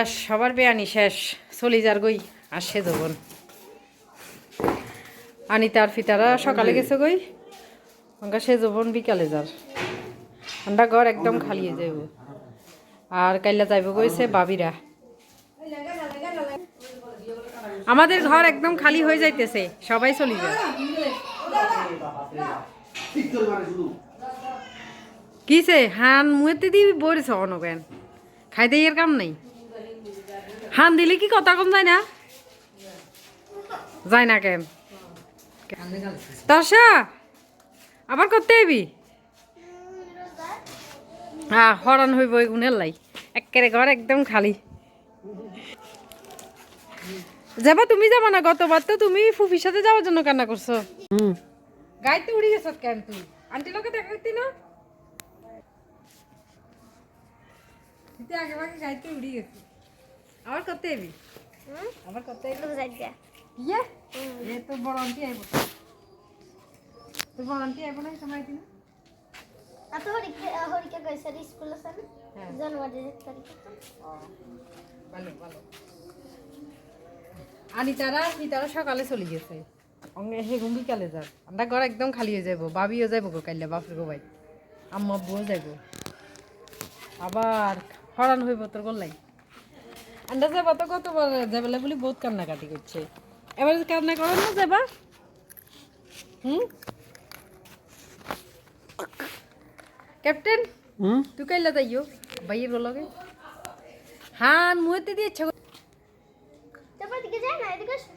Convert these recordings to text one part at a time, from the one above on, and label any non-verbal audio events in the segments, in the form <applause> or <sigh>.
বাস সবার বেয়ানি শেষ। চলি যার গই আসে যখন আনিতার ফিতারা সকালে গেছে গই। অঙ্কা সে যখন বিকালে যার। আমরা ঘর একদম খালিয়ে যাইব। আর কাইলা যাইব কইছে বাবিরা। আমাদের ঘর একদম খালি হয়ে যাইতেছে, সবাই চলি যায় কিসে হান মুয়েতে দিবি বরিস অনকেন খাইতে এর কাম নাই। হান দিলে কি কথা কম যায় না? যায় না কেন তর্ষা আবার করতে আইবি? হ্যাঁ হরণ হইব গুণের লাই। একেবারে ঘর একদম খালি। যাবা তুমি যাবা না? গতবার তো তুমি ফুফির সাথে যাওয়ার জন্য কান্না করছ। গাইতে উড়ি গেছ কেন তুই আন্টি লোকে দেখা করতি না? আগে উড়ি গেছি। আবার কত এবি? আবার কত এবি? তো যাই গা ইয়া? এ তো বড় আন্টি আইবো। তো বড় আন্টি আইবো না সময় দিন? আ তো হরিকে হরিকে কইছে স্কুল আছে না? হ্যাঁ। জানুয়ারি এর তারিখে। তো ভালো ভালো। আনি তারা নি তারা সকালে চলে গেছে। অঙ্গে হে ঘুম কালে যাক। আমরা ঘর একদম খালি হয়ে যাব ভাবিও যাইব গো কাইলে বাপের গো ভাই। আম্মা বউ যাইব। আবার হরান হইব তোর গোল্লাই আন্ডা যাবা তো কত যাবেলে বলি বহুত কান্নাকাটি করছে। এবার কান্না করো না যাবা। হুম? ক্যাপ্টেন তুই কাইলা যাইও ভাইয়ের লগে হান মুহূর্তে দিয়েছে তারপর দিকে যায় না এদিকে আসো।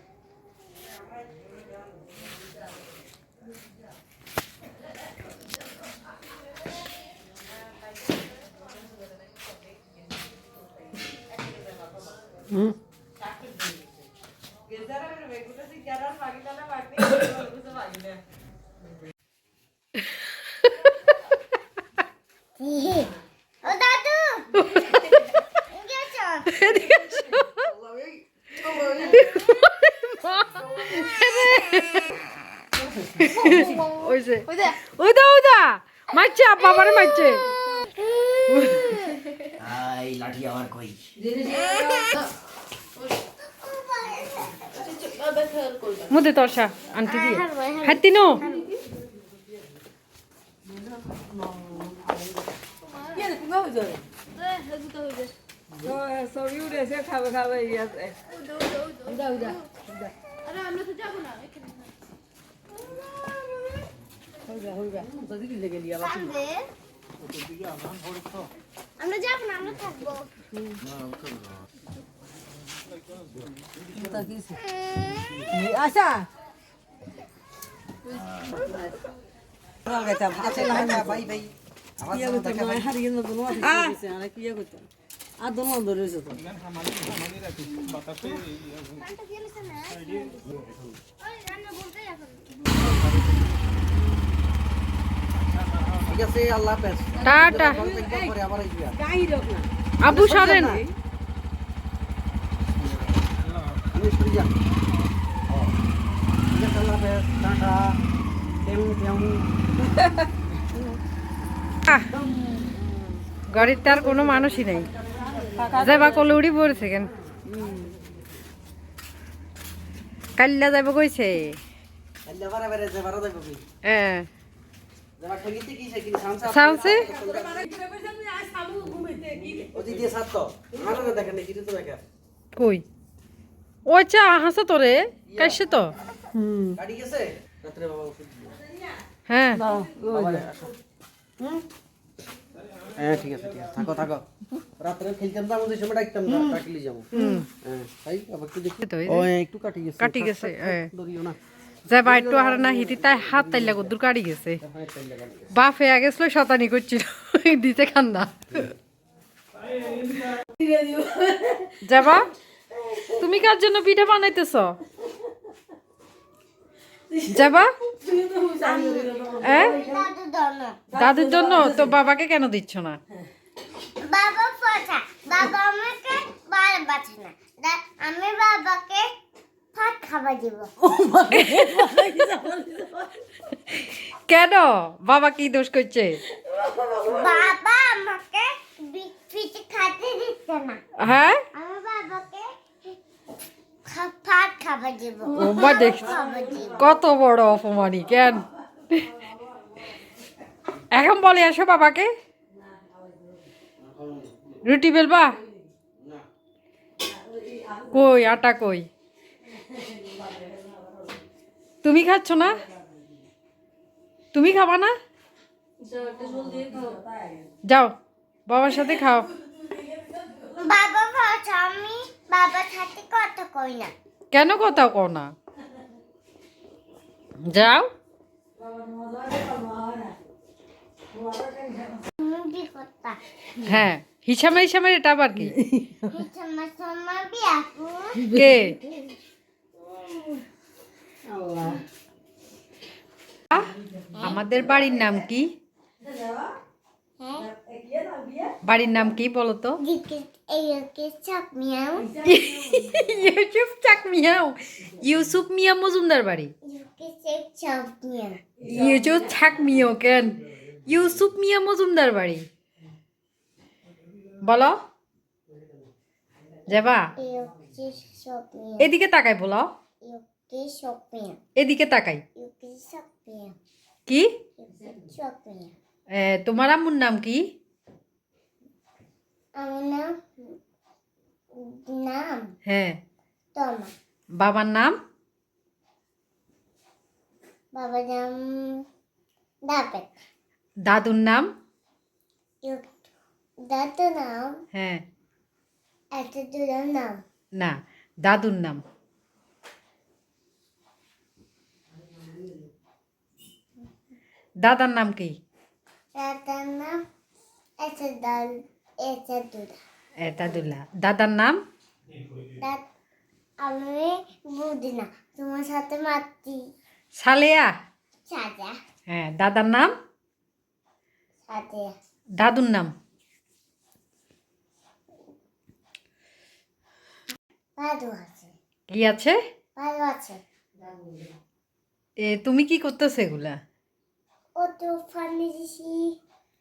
ও দাদু এদিকে আসো। ওইছে ওই দে। ওইদা ওইদা মারছে বাবারে মারছে <laughs> আই লাঠি আমার কই? মধ্যে তরসা আনতে দিয়ে। হাতি নো খাবে খাবে আরে আমরা তো যাব না আমার নয় হারিয়ে নতুন মাটি দিছে আর দোনো তো। পানটা দিয়ে নিছে না ওই রান্না বলতে এখন ঠিক আছে আল্লাহ হাফেজ। টাটা। আবু সারেন টেউ গাড়ির তার কোনো মানুষই নেই। যাবা কলে উড়ি পড়েছে কেন? কাল্লা যাব কইছে? হ্যাঁ। সামসা সাউন্সে ওদি দিয়ে সাত তো আমার দেখেন কি তো দেখা কই? ও চা হাসা তোরে কাইছে তো। হুম। গাড়ি গেছে? রাত্রে বাবা ওষুধ দিল হ্যাঁ। হ্যাঁ ঠিক আছে ঠিক আছে। থাকো থাকো। রাত্রে খেলতাম তো আমাদের সময় ডাকতাম না কাটলি যাব হ্যাঁ তাই আবার একটু দেখি। ও একটু কাটি গেছে। কাটি গেছে হ্যাঁ। না। যাবা একটু হার না হিটি তাই হাত তাইলা কদ্দুর কাটি গেছে। হ্যাঁ বাপে আগে ছিল শতানি করছিল দিতে খান্না যাবা? তুমি কার জন্য পিঠা বানাইতেছ? যাবা? হ্যাঁ? দাদুর জন্য? তো বাবাকে কেন দিচ্ছ না? বাবা আমাকে না। আমি বাবাকে ভাত দিব। কেন? বাবা কি দোষ করছে? বাবা আমাকে দিচ্ছে না। হ্যাঁ? কত বড় অপমানি কেন? এখন বলে আসো বাবাকে। রুটি বেলবা? কই আটা কই? তুমি খাচ্ছ না? তুমি খাবা না? যাও বাবার সাথে খাও। বাবা পরোটা আমি বাবার সাথে কথা কই না। কেন কোথাও কও না? যাও। হ্যাঁ হিসামে হিসামে এটা আবার কি? কে? আমাদের বাড়ির নাম কি? হ্যাঁ বাড়ির নাম কি বলো তো? ইউসুফ চাক মিয়াও। ইউসুফ মিয়া মজুমদার বাড়ি? ইউসুফ ছাক মিয়াও কেন? ইউসুফ মিয়া মজুমদার বাড়ি। বলো। যাবা। এদিকে তাকাই বলো। এদিকে তাকাই। কি? তোমার আম্মুর নাম কি? আমার নাম হ্যাঁ। বাবার নাম? বাবা নাম দাপেট দাদুর নাম? দাদু নাম? হ্যাঁ। দূরের নাম? না দাদুর নাম। দাদার নাম কি? দাদার নাম এত দাল এত দূর এ, দাদুল্লাহ দাদার নাম? আমি বুঝি না তোমার সাথে মাতি। সালেয়া? হ্যাঁ দাদার নাম? দাদুর নাম? আছে। কি আছে? আছে। এ তুমি কি করতেছো এগুলা? ও তো ফানি দিছি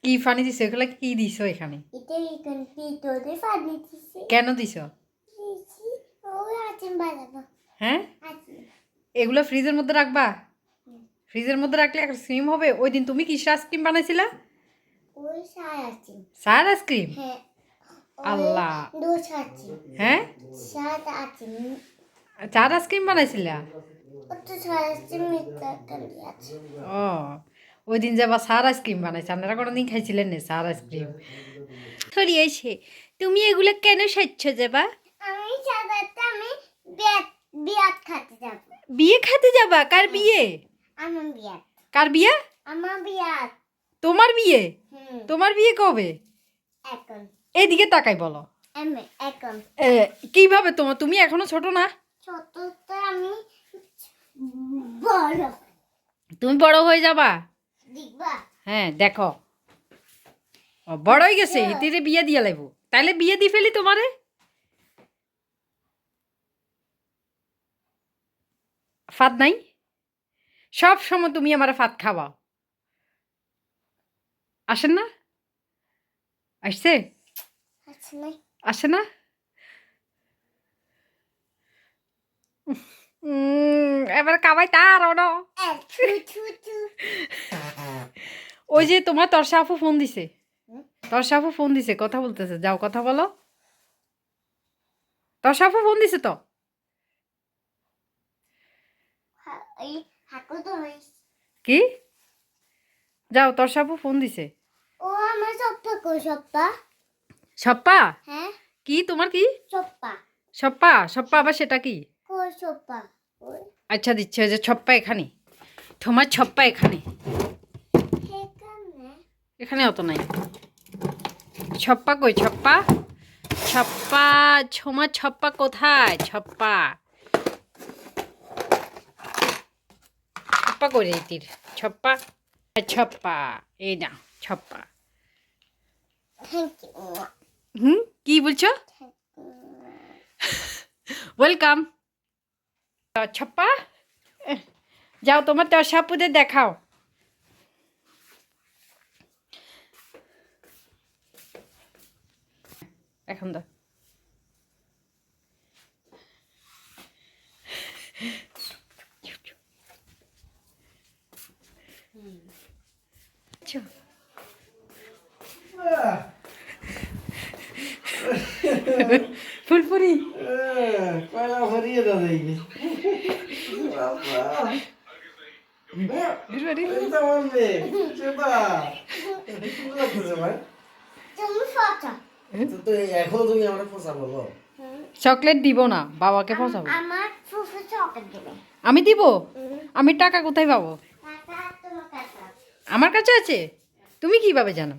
কি ফানি দিছো? এগুলা কি দিছো এখানে? এটা এখন ভিতরে ফানি দিছি কেন দিছো? দিছি ও আছে বানাবো হ্যাঁ? এগুলো ফ্রিজের মধ্যে রাখবা? ফ্রিজের মধ্যে রাখলে আইসক্রিম হবে। ওই দিন তুমি কিসের আইসক্রিম বানাইছিলা? ওই সার আছে সার আইসক্রিম? হ্যাঁ। আল্লাহ। হ্যাঁ? চার আইসক্রিম বানাইছিলা? ও। ওই দিন যাবা সার আইসক্রিম বানাইছে। আপনারা কোনো দিন খাইছিলেন না সার আইসক্রিম? ছড়িয়েছে তুমি এগুলো কেন সাজছ যাবা? আমি সাদাতে আমি বিয়াত খাতে যাব। বিয়ে খেতে যাবা? কার বিয়ে? আমার বিয়াত। কার বিয়ে? আমার বিয়াত। তোমার বিয়ে? তোমার বিয়ে কবে? এখন। এদিকে তাকাই বলো। এখন। কীভাবে তোমার তুমি এখনও ছোট না? ছোট তো আমি বড়। তুমি বড় হয়ে যাবা? হ্যাঁ দেখো। বড় হয়ে গেছে হিতিরে বিয়ে দিয়ে লাগবো তাইলে বিয়ে দিয়ে ফেলি তোমারে? ফাত নাই? সব সময় তুমি আমার ফাত খাওয়াও। আসেন না? আসছে? আসে না? এবার কাবাই তার ওনো ছু ওই যে তোমার তর্ষা আপু ফোন দিছে? তর্ষা আপু ফোন দিছে কথা বলতেছে যাও কথা বলো। তর্ষা আপু ফোন দিছে তো? হইছে। কি? যাও তর্ষা আপু ফোন দিছে। ও আমার সপ্পা কো সপ্পা? সপ্পা? হ্যাঁ। কি তোমার কি? সপ্পা। সপ্পা সপ্পা আবার সেটা কি? আচ্ছা দিচ্ছে যে ছপ্পা এখানে। তোমার ছপ্পা এখানে। এখানে? অত নাই। ছপ্পা কই ছপ্পা? ছপ্পা ছোমা ছপ্পা কোথায়? ছপ্পা। ছপ্পা করে তীর ছপ্পা? হ্যাঁ, ছপ্পা। এই না ছপ্পা। হুম কি বলছো? ওয়েলকাম <laughs> ছপ্পা? যাও তোমার তসাপুদের দেখাও। এখন দাও ফুলপুরি। কয়লা ভরিয়ে দাদা তুমি আমরা বলো চকলেট দিব না বাবাকে ফসাবো আমার ফুফু চকলেট দেবে। আমি দিব? আমি টাকা কোথায় পাবো। আমার কাছে আছে? তুমি কীভাবে জানো?